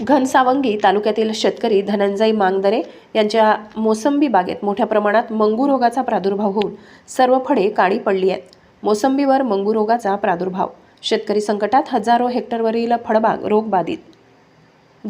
घनसावंगी तालुक्यातील शेतकरी धनंजय मांगदरे यांच्या मोसंबी बागेत मोठ्या प्रमाणात मंगू रोगाचा प्रादुर्भाव होऊन सर्व फळे काळी पडली आहेत. मोसंबीवर मंगू रोगाचा प्रादुर्भाव. शेतकरी संकटात हजारो हेक्टरवरील फळबाग रोगबाधित.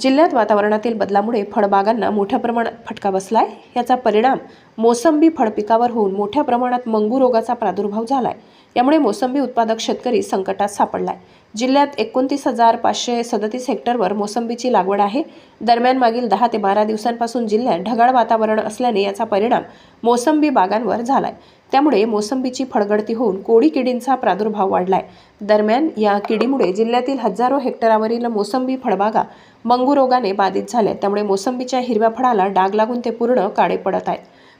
जिल्ह्यात वातावरणातील बदलामुळे फळबागांना मोठ्या प्रमाणात फटका बसलाय. याचा परिणाम मोसंबी फळपिकावर होऊन मोठ्या प्रमाणात मंगू रोगाचा प्रादुर्भाव झालाय. यामुळे मोसंबी उत्पादक शेतकरी संकटात सापडलाय. जिल्ह्यात एकोणतीस हजार पाचशे सदतीस हेक्टरवर मोसंबीची लागवड आहे. दरम्यान मागील दहा ते बारा दिवसांपासून जिल्ह्यात ढगाळ वातावरण असल्याने याचा परिणाम मोसंबी बागांवर झालाय. त्यामुळे मोसंबीची फळगळती होऊन कोळी किडींचा प्रादुर्भाव वाढलाय. दरम्यान या किडीमुळे जिल्ह्यातील हजारो हेक्टरावरील मोसंबी फळबागा मंगू रोगाने बाधित झाल्या त्यामुळे मोसंबीच्या हिरव्या फळाला डाग लागून ते पूर्ण काळे पडत आहेत.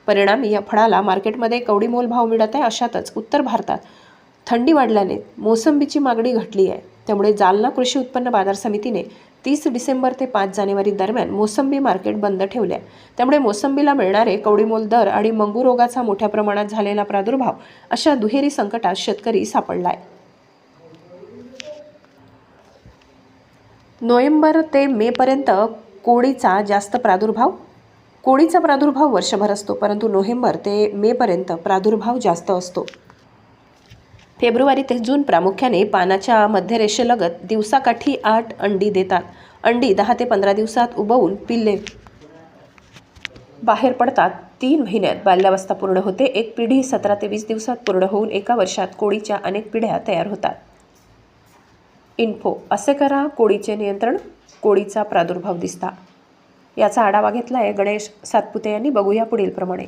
परिणामी या फळाला मार्केटमध्ये कवडीमोल भाव मिळत आहे अशातच उत्तर भारतात. थंडी वाढल्याने मोसंबीची मागणी घटली आहे. त्यामुळे जालना कृषी उत्पन्न बाजार समितीने तीस डिसेंबर ते पाच जानेवारी दरम्यान मोसंबी मार्केट बंद ठेवले आहे. त्यामुळे मोसंबीला मिळणारे कवडीमोल दर आणि मंगू रोगाचा मोठ्या प्रमाणात झालेला प्रादुर्भाव अशा दुहेरी संकटात शेतकरी सापडला आहे. नोव्हेंबर ते मेपर्यंत कोळीचा जास्त प्रादुर्भाव कोळीचा प्रादुर्भाव वर्षभर असतो परंतु नोव्हेंबर ते मेपर्यंत प्रादुर्भाव जास्त असतो. फेब्रुवारी ते जून प्रामुख्याने पानाच्या मध्यरेषेलगत दिवसाकाठी आठ अंडी देतात. अंडी दहा ते पंधरा दिवसात उबवून पिल्ले बाहेर पडतात. तीन महिन्यात बाल्यावस्था पूर्ण होते. एक पिढी सतरा ते वीस दिवसात पूर्ण होऊन एका वर्षात कोळीच्या अनेक पिढ्या तयार होतात. इन्फो असे करा कोळीचे नियंत्रण कोळीचा प्रादुर्भाव दिसता. याचा आढावा घेतला आहे गणेश सातपुते यांनी. बघूया पुढील प्रमाणे